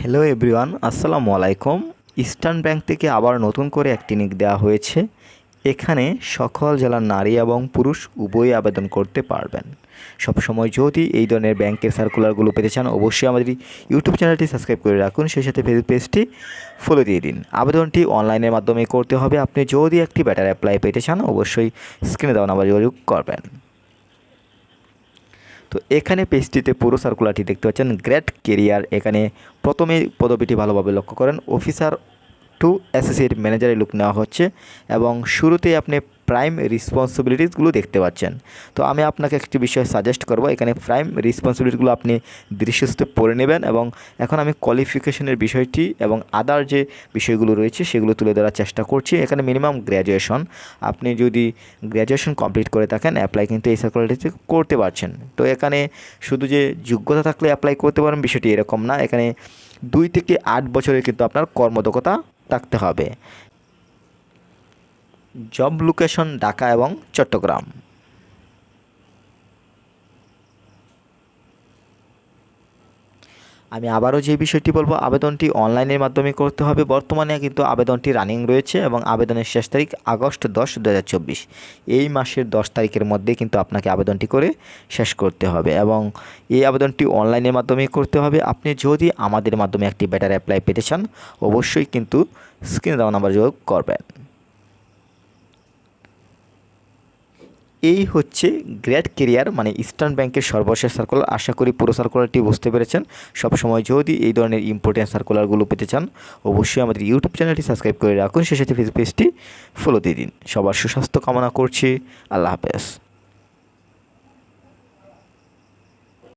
Hello everyone, আসসালামু আলাইকুম। Eastern bank থেকে আবার নতুন করে একটি নিক দেওয়া হয়েছে। এখানে সকল জেলার নারী এবং পুরুষ উভয়ই আবেদন করতে পারবেন। সবসময় যদি এই ধরনের ব্যাংকের সার্কুলারগুলো পেতে চান, অবশ্যই আমাদের ইউটিউব চ্যানেলটি সাবস্ক্রাইব করে রাখুন। সেই সাথে ফেসবুক পেজটি ফলো দিয়ে দিন। আবেদনটি অনলাইনের মাধ্যমে করতে হবে। আপনি যদি একটি ব্যাটার অ্যাপ্লাই পেতে চান, অবশ্যই স্ক্রিনে দেওয়া নাম্বার যোগাযোগ করবেন। তো এখানে পেজটিতে পুরো সার্কুলারটি দেখতে পাচ্ছেন। গ্রেট কেরিয়ার এখানে প্রথমে পদবিটি ভালোভাবে লক্ষ্য করেন। অফিসার টু অ্যাসোসিয়েট ম্যানেজারের লুক নেওয়া হচ্ছে এবং শুরুতেই আপনি প্রাইম রেসপন্সিবিলিটিসগুলো দেখতে পাচ্ছেন। তো আমি আপনাকে একটি বিষয় সাজেস্ট করব, এখানে প্রাইম রেসপন্সিবিলিটিগুলো আপনি দৃশ্যস্ত পড়ে নেবেন এবং এখন আমি কোয়ালিফিকেশনের বিষয়টি এবং আদার যে বিষয়গুলো রয়েছে সেগুলো তুলে ধরার চেষ্টা করছি। এখানে মিনিমাম গ্র্যাজুয়েশন আপনি যদি গ্র্যাজুয়েশন কমপ্লিট করে থাকেন অ্যাপ্লাই কিন্তু এই সার্কুলারটিতে করতে পারছেন। তো এখানে শুধু যে যোগ্যতা থাকলে অ্যাপ্লাই করতে পারেন, বিষয়টি এরকম না। এখানে দুই থেকে আট বছরের কিন্তু আপনার কর্মদক্ষতা থাকতে হবে। জব লোকেশন ঢাকা এবং চট্টগ্রাম আমি আবারও যে বিষয়টি বলব, আবেদনটি অনলাইনের মাধ্যমে করতে হবে। বর্তমানে কিন্তু আবেদনটি রানিং রয়েছে এবং আবেদনের শেষ তারিখ আগস্ট দশ দু এই মাসের দশ তারিখের মধ্যে কিন্তু আপনাকে আবেদনটি করে শেষ করতে হবে এবং এই আবেদনটি অনলাইনের মাধ্যমে করতে হবে। আপনি যদি আমাদের মাধ্যমে একটি বেটার অ্যাপ্লাই পেতে চান, অবশ্যই কিন্তু স্ক্রিনে দেওয়া নাম্বার যোগ করবেন। এই হচ্ছে গ্রেট কেরিয়ার মানে ইস্টার্ন ব্যাংকের সর্বশেষ সার্কুলার আশা করি পুরো সার্কুলারটি বুঝতে পেরেছেন। সবসময় যদি এই ধরনের ইম্পর্টেন্ট সার্কুলারগুলো পেতে চান, অবশ্যই আমাদের ইউটিউব চ্যানেলটি সাবস্ক্রাইব করে রাখুন। সে সাথে ফেসবুক পেজটি ফলো দিয়ে দিন। সবার সুস্বাস্থ্য কামনা করছি। আল্লাহ হাফেজ।